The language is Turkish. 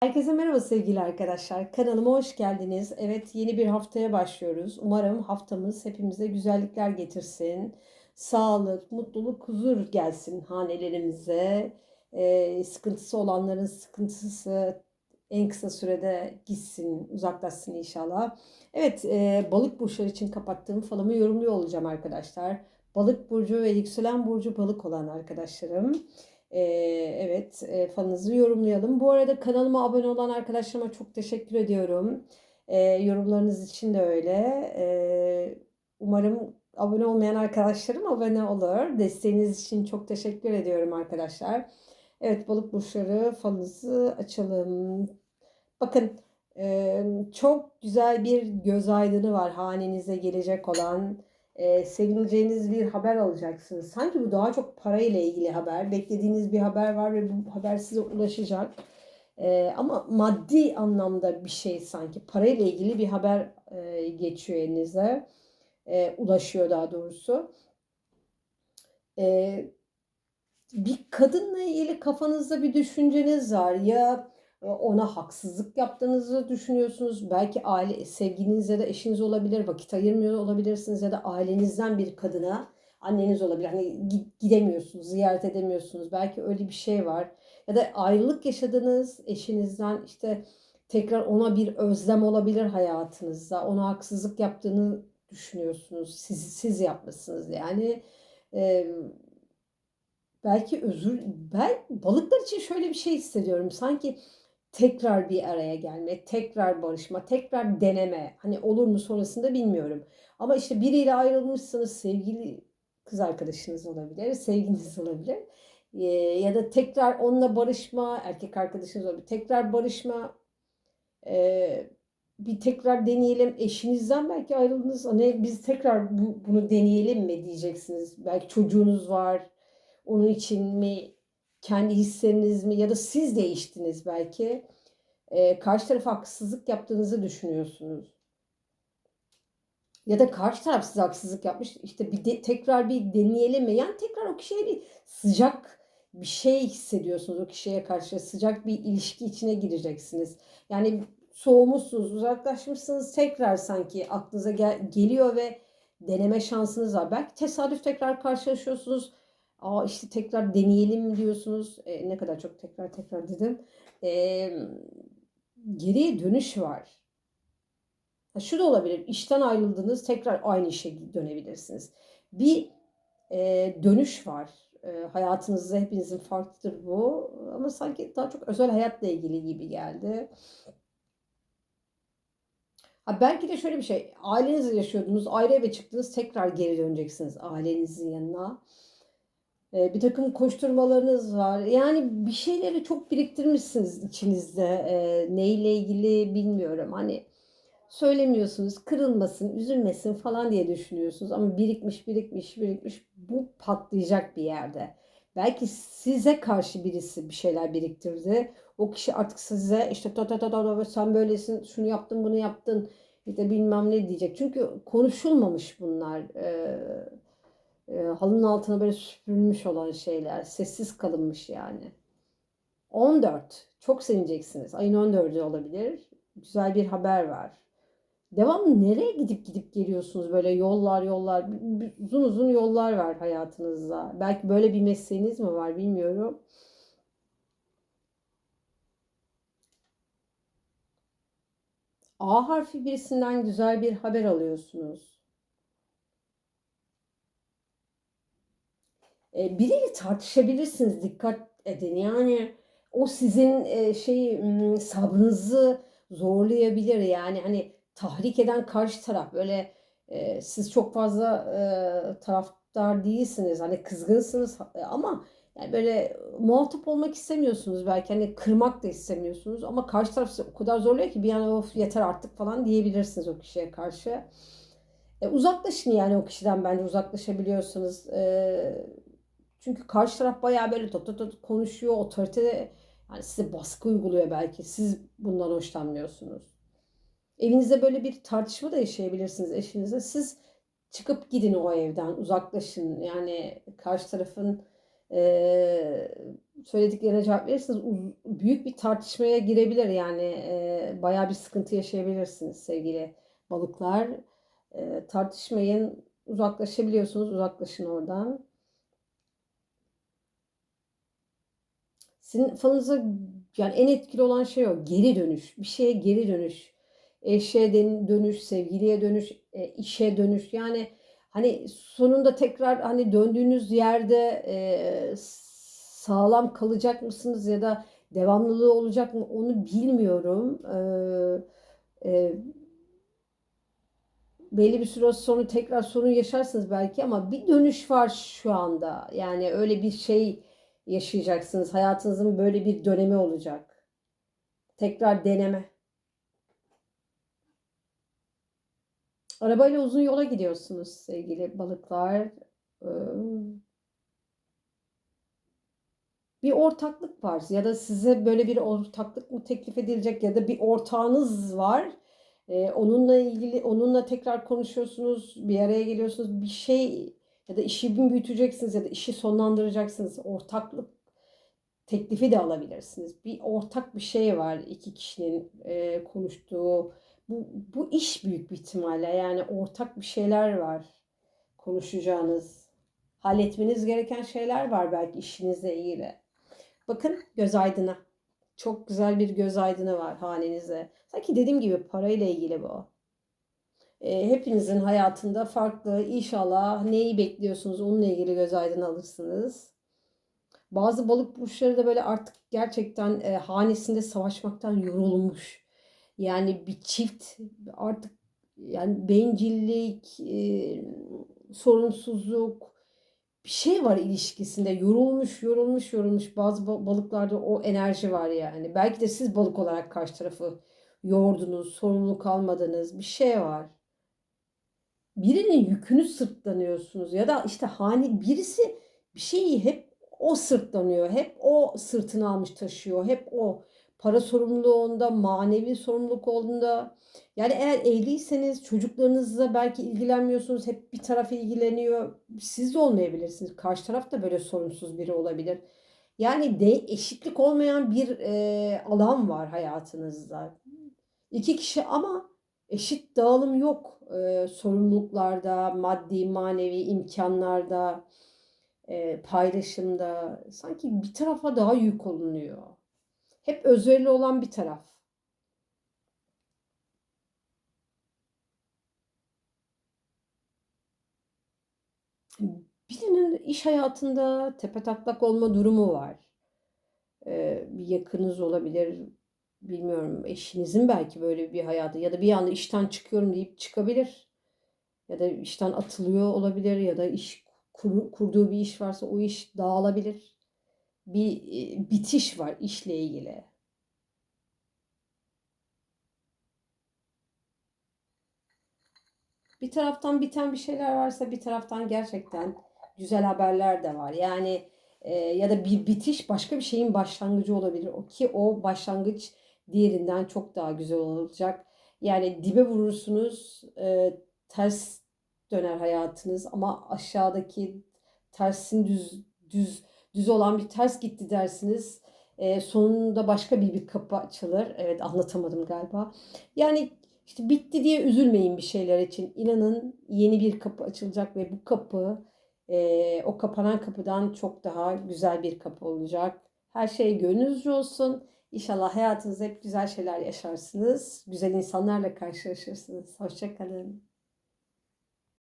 Herkese merhaba sevgili arkadaşlar. Kanalıma hoş geldiniz. Evet yeni bir haftaya başlıyoruz. Umarım haftamız hepimize güzellikler getirsin. Sağlık, mutluluk, huzur gelsin hanelerimize. Ee, sıkıntısı olanların sıkıntısı en kısa sürede gitsin, uzaklaşsın inşallah. Evet, e, balık burçları için kapattığım falımı yorumluyor olacağım arkadaşlar. Balık burcu ve yükselen burcu balık olan arkadaşlarım. Ee, evet, e, falınızı yorumlayalım. Bu arada kanalıma abone olan arkadaşlarıma çok teşekkür ediyorum. Ee, yorumlarınız için de öyle. Ee, umarım abone olmayan arkadaşlarım abone olur. Desteğiniz için çok teşekkür ediyorum arkadaşlar. Evet, balık burçları falınızı açalım. Bakın, e, çok güzel bir göz aydını var hanenize gelecek olan e, sevineceğiniz bir haber alacaksınız. Sanki bu daha çok parayla ilgili haber. Beklediğiniz bir haber var ve bu haber size ulaşacak. E, ama maddi anlamda bir şey sanki. Parayla ilgili bir haber e, geçiyor elinize. E, ulaşıyor daha doğrusu. E, bir kadınla ilgili kafanızda bir düşünceniz var. Ya ona haksızlık yaptığınızı düşünüyorsunuz. Belki aile sevgiliniz ya da eşiniz olabilir, vakit ayırmıyor olabilirsiniz ya da ailenizden bir kadına anneniz olabilir. Hani gidemiyorsunuz, ziyaret edemiyorsunuz. Belki öyle bir şey var. Ya da ayrılık yaşadığınız eşinizden işte tekrar ona bir özlem olabilir hayatınızda. Ona haksızlık yaptığını düşünüyorsunuz. Siz, siz yapmışsınız yani. E, belki özür ben balıklar için şöyle bir şey hissediyorum. Sanki tekrar bir araya gelme, tekrar barışma, tekrar deneme. Hani olur mu sonrasında bilmiyorum. Ama işte biriyle ayrılmışsınız, sevgili kız arkadaşınız olabilir, sevgiliniz olabilir. Ee, ya da tekrar onunla barışma, erkek arkadaşınız olabilir. Tekrar barışma, e, bir tekrar deneyelim. Eşinizden belki ayrıldınız. Hani biz tekrar bu, bunu deneyelim mi diyeceksiniz. Belki çocuğunuz var. Onun için mi kendi hisleriniz mi ya da siz değiştiniz belki. E, karşı tarafa haksızlık yaptığınızı düşünüyorsunuz. Ya da karşı taraf size haksızlık yapmış. İşte bir de, tekrar bir deneyelim mi? Yani tekrar o kişiye bir sıcak bir şey hissediyorsunuz. O kişiye karşı sıcak bir ilişki içine gireceksiniz. Yani soğumuşsunuz, uzaklaşmışsınız. Tekrar sanki aklınıza gel- geliyor ve deneme şansınız var. Belki tesadüf tekrar karşılaşıyorsunuz Aa işte tekrar deneyelim diyorsunuz. E, ne kadar çok tekrar tekrar dedim. E, geriye dönüş var. Ha, şu da olabilir. İşten ayrıldınız tekrar aynı işe dönebilirsiniz. Bir e, dönüş var. E, hayatınızda hepinizin farklıdır bu. Ama sanki daha çok özel hayatla ilgili gibi geldi. Ha belki de şöyle bir şey. Ailenizle yaşıyordunuz. Ayrı eve çıktınız. Tekrar geri döneceksiniz ailenizin yanına. Ee, bir takım koşturmalarınız var. Yani bir şeyleri çok biriktirmişsiniz içinizde. E, neyle ilgili bilmiyorum. Hani söylemiyorsunuz, kırılmasın, üzülmesin falan diye düşünüyorsunuz. Ama birikmiş, birikmiş, birikmiş. Bu patlayacak bir yerde. Belki size karşı birisi bir şeyler biriktirdi. O kişi artık size işte ta ta ta ta sen böylesin, şunu yaptın, bunu yaptın. İşte bilmem ne diyecek. Çünkü konuşulmamış bunlar. Ee, e, halının altına böyle süpürülmüş olan şeyler. Sessiz kalınmış yani. 14. Çok sevineceksiniz. Ayın 14'ü olabilir. Güzel bir haber var. Devamlı nereye gidip gidip geliyorsunuz böyle yollar yollar uzun uzun yollar var hayatınızda. Belki böyle bir mesleğiniz mi var bilmiyorum. A harfi birisinden güzel bir haber alıyorsunuz. E, biriyle tartışabilirsiniz. Dikkat edin. Yani o sizin e, şey sabrınızı zorlayabilir. Yani hani tahrik eden karşı taraf böyle e, siz çok fazla taraftar değilsiniz. Hani kızgınsınız ama yani böyle muhatap olmak istemiyorsunuz belki hani kırmak da istemiyorsunuz ama karşı taraf o kadar zorluyor ki bir an of yeter artık falan diyebilirsiniz o kişiye karşı. E, uzaklaşın yani o kişiden bence uzaklaşabiliyorsunuz. E, çünkü karşı taraf bayağı böyle tot tot konuşuyor. Otorite yani size baskı uyguluyor belki. Siz bundan hoşlanmıyorsunuz. Evinizde böyle bir tartışma da yaşayabilirsiniz eşinizle. Siz çıkıp gidin o evden, uzaklaşın. Yani karşı tarafın e, söylediklerine cevap verirseniz uz- büyük bir tartışmaya girebilir. Yani e, bayağı bir sıkıntı yaşayabilirsiniz sevgili balıklar. E, tartışmayın, uzaklaşabiliyorsunuz, uzaklaşın oradan. Sizin falınıza yani en etkili olan şey o. Geri dönüş. Bir şeye geri dönüş. Eşe dönüş, sevgiliye dönüş, e, işe dönüş. Yani hani sonunda tekrar hani döndüğünüz yerde e, sağlam kalacak mısınız ya da devamlılığı olacak mı onu bilmiyorum. E, e, belli bir süre sonra tekrar sorun yaşarsınız belki ama bir dönüş var şu anda. Yani öyle bir şey yaşayacaksınız. Hayatınızın böyle bir dönemi olacak. Tekrar deneme. Arabayla uzun yola gidiyorsunuz sevgili balıklar. Ee, Bir ortaklık var ya da size böyle bir ortaklık mı teklif edilecek ya da bir ortağınız var. Ee, onunla ilgili onunla tekrar konuşuyorsunuz, bir araya geliyorsunuz. Bir şey ya da işi büyüteceksiniz ya da işi sonlandıracaksınız. Ortaklık teklifi de alabilirsiniz. Bir ortak bir şey var iki kişinin e, konuştuğu. Bu, bu iş büyük bir ihtimalle yani ortak bir şeyler var konuşacağınız. Halletmeniz gereken şeyler var belki işinizle ilgili. Bakın göz aydını. Çok güzel bir göz aydını var hanenize. Sanki dediğim gibi parayla ilgili bu. E, hepinizin hayatında farklı. İnşallah neyi bekliyorsunuz onunla ilgili göz aydını alırsınız. Bazı balık burçları da böyle artık gerçekten e, hanesinde savaşmaktan yorulmuş. Yani bir çift artık yani bencillik, e, sorumsuzluk bir şey var ilişkisinde. Yorulmuş, yorulmuş, yorulmuş. Bazı balıklarda o enerji var yani. Belki de siz balık olarak karşı tarafı yordunuz, sorumluluk almadınız. Bir şey var. Birinin yükünü sırtlanıyorsunuz ya da işte hani birisi bir şeyi hep o sırtlanıyor. Hep o sırtını almış taşıyor. Hep o para sorumluluğunda, manevi sorumluluk olduğunda. Yani eğer evliyseniz çocuklarınızla belki ilgilenmiyorsunuz. Hep bir taraf ilgileniyor. Siz de olmayabilirsiniz. Karşı taraf da böyle sorumsuz biri olabilir. Yani de eşitlik olmayan bir e, alan var hayatınızda. İki kişi ama eşit dağılım yok. E, sorumluluklarda, maddi, manevi imkanlarda, e, paylaşımda. Sanki bir tarafa daha yük olunuyor. Hep özverili olan bir taraf. Birinin iş hayatında tepetaklak olma durumu var. Ee, bir yakınız olabilir. Bilmiyorum eşinizin belki böyle bir hayatı ya da bir anda işten çıkıyorum deyip çıkabilir. Ya da işten atılıyor olabilir ya da iş kur, kurduğu bir iş varsa o iş dağılabilir. Bir e, bitiş var işle ilgili. Bir taraftan biten bir şeyler varsa bir taraftan gerçekten güzel haberler de var. Yani e, ya da bir bitiş başka bir şeyin başlangıcı olabilir. O ki o başlangıç diğerinden çok daha güzel olacak. Yani dibe vurursunuz, e, ters döner hayatınız ama aşağıdaki tersin düz düz düz olan bir ters gitti dersiniz. E, sonunda başka bir, bir kapı açılır. Evet anlatamadım galiba. Yani işte bitti diye üzülmeyin bir şeyler için. İnanın yeni bir kapı açılacak ve bu kapı e, o kapanan kapıdan çok daha güzel bir kapı olacak. Her şey gönlünüzce olsun. İnşallah hayatınızda hep güzel şeyler yaşarsınız. Güzel insanlarla karşılaşırsınız. Hoşçakalın.